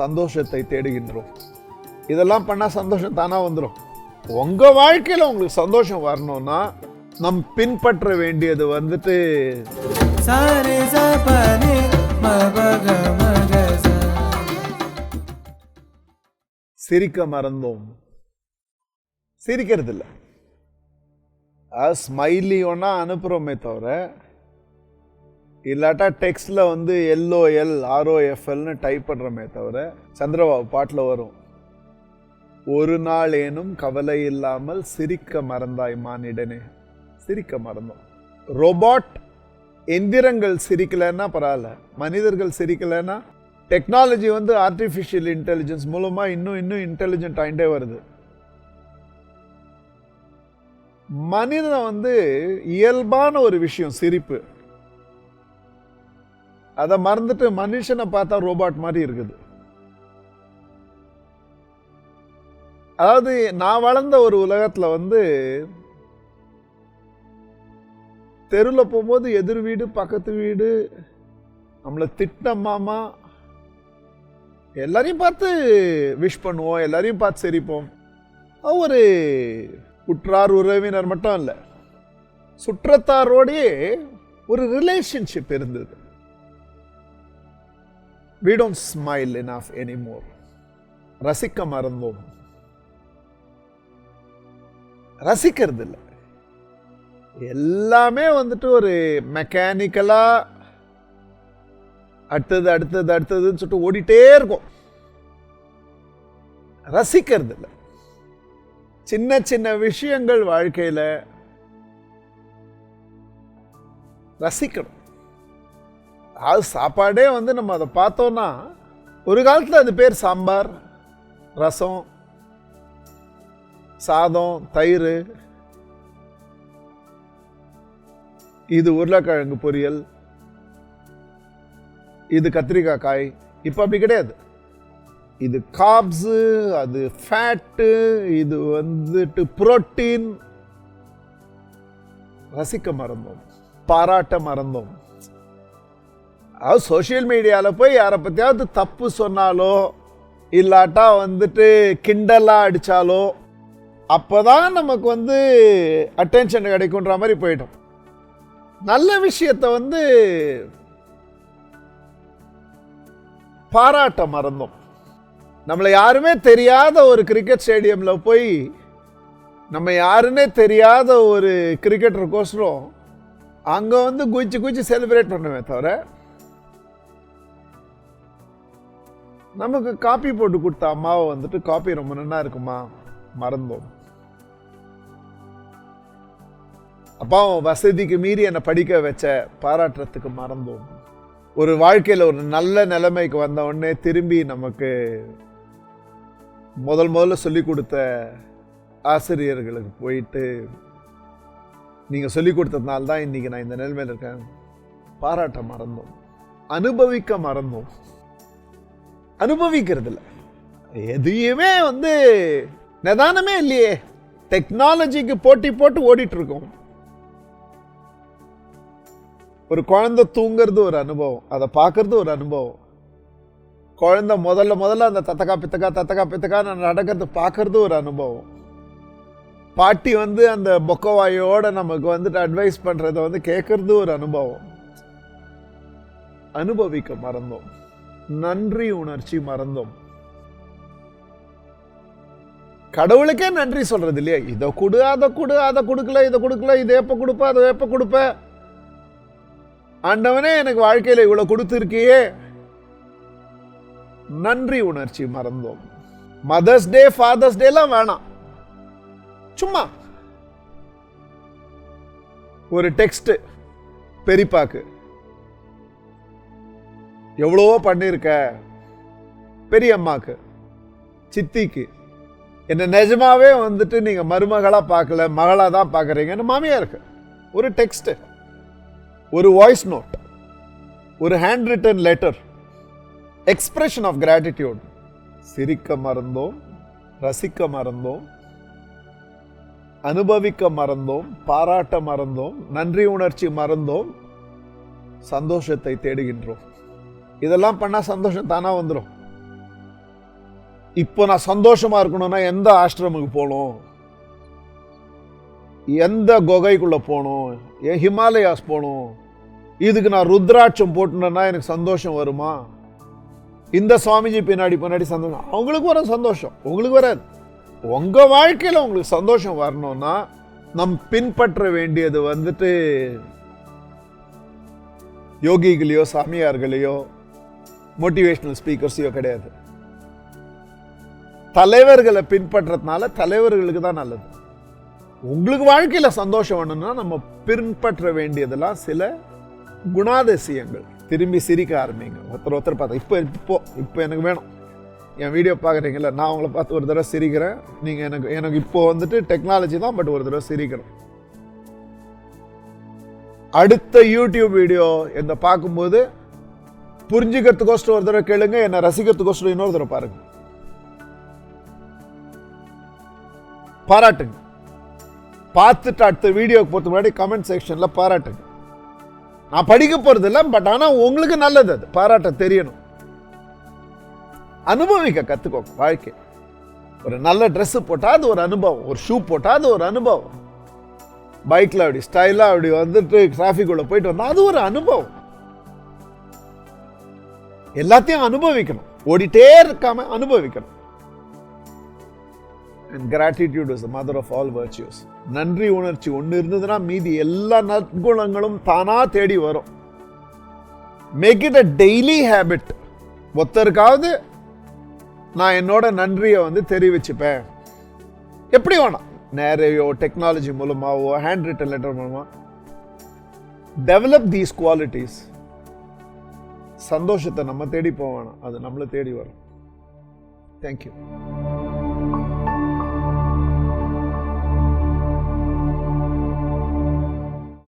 சந்தோஷத்தை தேடுகின்றோம். இதெல்லாம் பண்ணா சந்தோஷம் தானா வந்துடும் உங்க வாழ்க்கையில உங்களுக்கு சந்தோஷம் வரணும்னா நம் பின்பற்ற வேண்டியது வந்துட்டு சிரிக்க மறந்தோம். சிரிக்கிறது இல்லை ஸ்மைலி ஒன்றா அனுப்புகிறோமே தவிர இல்லாட்டா டெக்ஸ்டில் வந்து எல்ஓஎல் ஆர்ஓஎஃப்எல்னு டைப் பண்ணுறோமே தவிர சந்திரபாபு பாட்டில் வரும். ஒரு நாள் ஏனும் கவலை இல்லாமல் சிரிக்க மறந்தாய் மானிடனே. சிரிக்க மறந்தோம். ரோபாட் எந்திரங்கள் சிரிக்கலைன்னா பரவாயில்ல மனிதர்கள் சிரிக்கலைன்னா டெக்னாலஜி வந்து ஆர்டிஃபிஷியல் இன்டெலிஜென்ஸ் மூலமாக இன்னும் இன்னும் இன்டெலிஜென்ட் ஆகிட்டே வருது. மனிதன் வந்து இயல்பான ஒரு விஷயம் சிரிப்பு. அதை மறந்துட்டு மனுஷனை பார்த்தா ரோபாட் மாதிரி இருக்குது. அதாவது நான் வளர்ந்த ஒரு உலகத்தில் வந்து தெருவில் போகும்போது எதிர் வீடு பக்கத்து வீடு நம்மளை திட்ட மாமா எல்லாரையும் பார்த்து விஷ் பண்ணுவோம் எல்லாரையும் பார்த்து சிரிப்போம். ஒரு உற்றார் உறவினர் மட்டும் இல்லை சுற்றத்தாரோடையே ஒரு ரிலேஷன்ஷிப் இருந்தது. We don't smile enough anymore ரசிக்க மறந்தோம். ரசிக்கிறது இல்லை எல்லாமே வந்துட்டு ஒரு மெக்கானிக்கலாக அடுத்தது அடுத்தது அடுத்ததுன்னு சொல்லிட்டு ஓடிட்டே இருக்கும். ரசிக்கிறது இல்லை சின்ன சின்ன விஷயங்கள் வாழ்க்கையில் ரசிக்கணும். அது சாப்பாடே வந்து நம்ம அதை பார்த்தோன்னா ஒரு காலத்தில் அது பேர் சாம்பார் ரசம் சாதம் தயிர் இது உருளைக்கிழங்கு பொரியல் இது கத்திரிக்காய் காய். இப்போ அப்படி கிடையாது. இது காப்ஸு அது ஃபேட்டு இது வந்துட்டு புரோட்டீன் ரசிக்க மறந்தோம். பாராட்ட மறந்தோம். அதாவது சோஷியல் மீடியாவில் போய் யாரை பற்றியாவது தப்பு சொன்னாலோ இல்லாட்டா வந்துட்டு கிண்டலாக அடித்தாலோ அப்போ தான் நமக்கு வந்து அட்டென்ஷன் கிடைக்குன்ற மாதிரி போயிடும். நல்ல விஷயத்தை வந்து பாராட்ட மறந்தோம். நம்மளை யாருமே தெரியாத ஒரு கிரிக்கெட் ஸ்டேடியமில் போய் நம்ம யாருன்னே தெரியாத ஒரு கிரிக்கெட்டருக்கோசரம் அங்கே வந்து குச்சி குச்சி செலிப்ரேட் பண்ணுவேன் தவிர நமக்கு காப்பி போட்டு கொடுத்த அம்மாவை வந்துட்டு காப்பி ரொம்ப நல்லா இருக்குமா? மறந்தோம். அப்பா வசதிக்கு மீறி என்னை படிக்க வச்ச பாராட்டுறதுக்கு மறந்தோம். ஒரு வாழ்க்கையில் ஒரு நல்ல நிலைமைக்கு வந்த உடனே திரும்பி நமக்கு முதல் முதல்ல சொல்லி கொடுத்த ஆசிரியர்களுக்கு போயிட்டு நீங்கள் சொல்லி கொடுத்ததுனால தான் இன்னைக்கு நான் இந்த நிலைமையில் இருக்கேன். பாராட்ட மறந்தோம். அனுபவிக்க மறந்தோம். அனுபவிக்கிறது இல்லை எதையுமே வந்து நிதானமே இல்லையே. டெக்னாலஜிக்கு போட்டி போட்டு ஓடிட்டு இருக்கோம் ஒரு குழந்தை தூங்குறது ஒரு அனுபவம். அதை பார்க்கறது ஒரு அனுபவம். குழந்தை முதல்ல முதல்ல அந்த தத்தக்கா பித்தக்கா தத்தக்கா பித்தக்கா நான் நடக்கிறது பார்க்கறது ஒரு அனுபவம். பாட்டி வந்து அந்த பொக்கவாயோட நமக்கு வந்துட்டு அட்வைஸ் பண்ணுறதை வந்து கேட்கறது ஒரு அனுபவம். அனுபவிக்க மறந்தோம். நன்றி உணர்ச்சி மறந்தோம். கடவுளுக்கே நன்றி சொல்றது இல்லையா? இதை கொடு அதை கொடு அதை கொடுக்கல இதை கொடுக்கல இதை எப்ப கொடுப்ப அதை எப்ப கொடுப்ப? ஆண்டவனே எனக்கு வாழ்க்கையில இவ்வளவு கொடுத்துருக்கியே. நன்றி உணர்ச்சி மறந்தோம். மதர்ஸ் டே ஃபாதர்ஸ் டேலாம் வேணாம். சும்மா. ஒரு டெக்ஸ்ட் பெரிப்பாக்கு எவ்வளவோ பண்ணியிருக்க பெரியம்மாக்கு சித்திக்கு. என்னை நிஜமாவே வந்துட்டு நீங்கள் மருமகளாக பார்க்கல மகளாக தான் பார்க்குறீங்கன்னு மாமியாருக்கு ஒரு டெக்ஸ்ட்டு ஒரு வாய்ஸ் நோட் ஒரு hand written letter expression of gratitude சிரிக்க மறந்தோம் ரசிக்க மறந்தோம் அனுபவிக்க மறந்தோம் பாராட்ட மறந்தோம் நன்றி உணர்ச்சி மறந்தோம் சந்தோஷத்தை தேடுகின்றோம். இதெல்லாம் பண்ணால் சந்தோஷம் தானா வந்துடும் இப்போ நான் சந்தோஷமாக இருக்கணும்னா எந்த ஆசிரமுக்கு போகணும்? எந்த குகைக்குள்ளே போகணும்? என் ஹிமாலயாஸ் போகணும்? இதுக்கு நான் ருத்ராட்சம் போட்டுனேன்னா எனக்கு சந்தோஷம் வருமா? இந்த சுவாமிஜி பின்னாடி பின்னாடி சந்தோஷம். அவங்களுக்கு வர சந்தோஷம். உங்களுக்கு வராது. உங்கள் வாழ்க்கையில் உங்களுக்கு சந்தோஷம் வரணும்னா நம் பின்பற்ற வேண்டியது வந்துட்டு யோகிகளையோ சாமியார்களையோ மோட்டிவேஷ்னல் ஸ்பீக்கர்ஸையோ கிடையாது. தலைவர்களை பின்பற்றதுனால தலைவர்களுக்கு தான் நல்லது. உங்களுக்கு வாழ்க்கையில் சந்தோஷம் வேணும்னா நம்ம பின்பற்ற வேண்டியதெல்லாம் சில குணாதிசயங்கள். திரும்பி சிரிக்க ஆரம்பிங்க. ஒருத்தர் ஒருத்தர் பார்த்தா இப்போ இப்போ இப்போ எனக்கு வேணும். என் வீடியோ பார்க்குறீங்களா நான் உங்களை பார்த்து ஒரு தடவை சிரிக்கிறேன். நீங்கள் எனக்கு எனக்கு இப்போ வந்துட்டு டெக்னாலஜி தான் பட் ஒரு தடவை சிரிக்கிறேன் அடுத்த யூடியூப் வீடியோ இதை பார்க்கும்போது புரிஞ்சுக்கிறதுக்கோசரம் ஒரு தடவை கேளுங்க என்னை ரசிக்கிறதுக்கோசரம் இன்னொரு தடவை பாருங்க. பாராட்டுங்க. பார்த்துட்டு அடுத்த வீடியோக்கு போகிறது முன்னாடி கமெண்ட் செக்ஷன்ல பாராட்டுங்க. நான் படிக்க போறது இல்லை பட் ஆனா உங்களுக்கு நல்லது அது. பாராட்ட தெரியணும். அனுபவிக்க கற்றுக்கோங்க வாழ்க்கை ஒரு நல்ல ட்ரெஸ்ஸு போட்டால் அது ஒரு அனுபவம். ஒரு ஷூ போட்டால் அது ஒரு அனுபவம். பைக்ல அப்படி ஸ்டைலாக அப்படி வந்துட்டு டிராஃபிக் உள்ள போயிட்டு வந்தால் அது ஒரு அனுபவம். எல்லாத்தையும் அனுபவிக்கணும். ஓடிட்டே இருக்காம அனுபவிக்கணும். And gratitude is mother of all virtues நன்றி உணர்ச்சி ஒன்று இருந்ததுன்னா மீதி எல்லா நற்குணங்களும் தானா தேடி வரும். Make it a daily habit ஒருத்தருக்காவது நான் என்னோட நன்றியை வந்து தெரிவிச்சுப்பேன். எப்படி வேணாம். நேரையோ டெக்னாலஜி மூலமாவோ ஹேண்ட் ரிட்டன் லெட்டர் மூலமாக டெவலப் தீஸ் குவாலிட்டிஸ் சந்தோஷத்தை நம்ம தேடி போக அது நம்மளை தேடி வரும். தேங்க்யூ